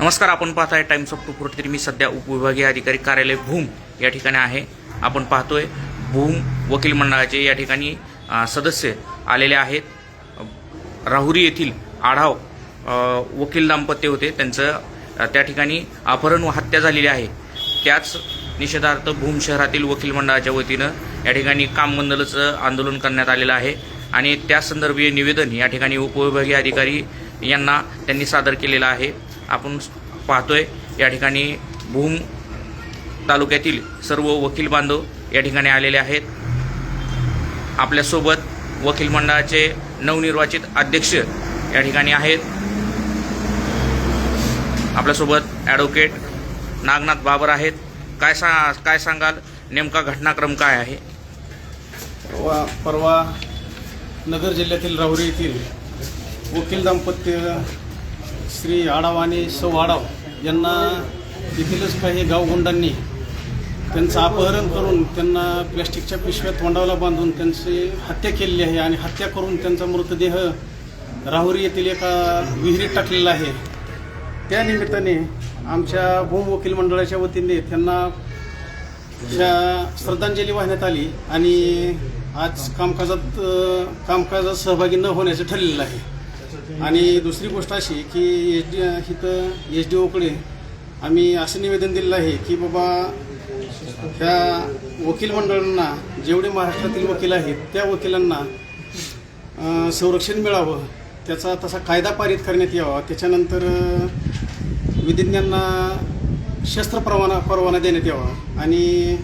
नमस्कार आपण पाहताय टाइम्स ऑफ टू फोर्टी मी सध्या उपविभागीय अधिकारी कार्यालय भूम या ठिकाणी आहे. आपण पाहतोय भूम वकील मंडळाचे या ठिकाणी सदस्य आलेले आहेत. राहुरी येथील आढाव वकील दाम्पत्य होते. त्यांचं त्या ठिकाणी अपहरण व हत्या झालेली आहे. त्याच निषेधार्थ भूम शहरातील वकील मंडळाच्या वतीनं या ठिकाणी काम बंदलचं आंदोलन करण्यात आलेलं आहे. आणि त्या संदर्भीय निवेदन या ठिकाणी उपविभागीय अधिकारी यांना त्यांनी सादर केलेलं आहे. आपण पाहतोय या ठिकाणी भूम तालुक्यातील सर्व वकील बांधव या ठिकाणी आलेले आहेत. आपल्यासोबत वकील मंडळाचे नवनिर्वाचित अध्यक्ष या ठिकाणी आहेत. आपल्यासोबत ॲडव्होकेट नागनाथ बाबर आहेत. काय सा काय सांगाल? नेमका घटनाक्रम काय आहे? परवा परवा नगर जिल्ह्यातील राहुरी येथील वकील दाम्पत्य श्री आडाव आणि सौ आडाव यांना येथीलच काही गावगुंडांनी त्यांचं अपहरण करून त्यांना प्लॅस्टिकच्या पिशव्या तोंडाला बांधून त्यांची हत्या केलेली आहे आणि हत्या करून त्यांचा मृतदेह राहुरी येथील एका विहिरीत टाकलेला आहे. त्या निमित्ताने आमच्या भूम वकील मंडळाच्या वतीने त्यांना श्रद्धांजली वाहण्यात आली आणि आज कामकाजात कामकाजात सहभागी न होण्याचं ठरलेलं आहे. आणि दुसरी गोष्ट अशी की एच डी इथं एच डी ओकडे आम्ही असं निवेदन दिलेलं आहे की बाबा ह्या वकील मंडळांना जेवढे महाराष्ट्रातील वकील आहेत त्या वकिलांना संरक्षण मिळावं त्याचा तसा कायदा पारित करण्यात यावा. त्याच्यानंतर विधिज्ञांना शस्त्र परवाना परवाना देण्यात यावा. आणि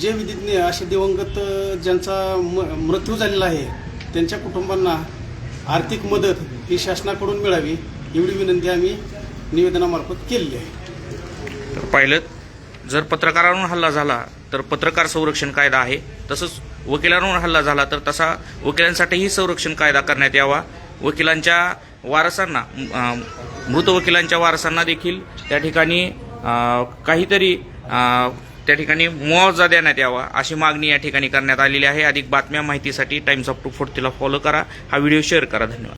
जे विधिज्ञ असे दिवंगत ज्यांचा म मृत्यू झालेला आहे त्यांच्या कुटुंबांना आर्थिक मदत ही शासनाकडून मिळावी एवढी विनंती आम्ही निवेदनामार्फत केलेली आहे. तर पाहिलं जर पत्रकारांवर हल्ला झाला तर पत्रकार संरक्षण कायदा आहे. तसंच वकिलांवर हल्ला झाला तर तसा वकिलांसाठीही संरक्षण कायदा करण्यात यावा. वकिलांच्या वारसांना मृत वकिलांच्या वारसांना देखील त्या ठिकाणी काहीतरी त्या ठिकाणी मुआवजा देण्यात यावा अशी मागणी या ठिकाणी करण्यात आलेली आहे. अधिक बातम्या माहितीसाठी टाइम्स ऑफ टू फोर्टीला फॉलो करा. हा व्हिडिओ शेअर करा. धन्यवाद.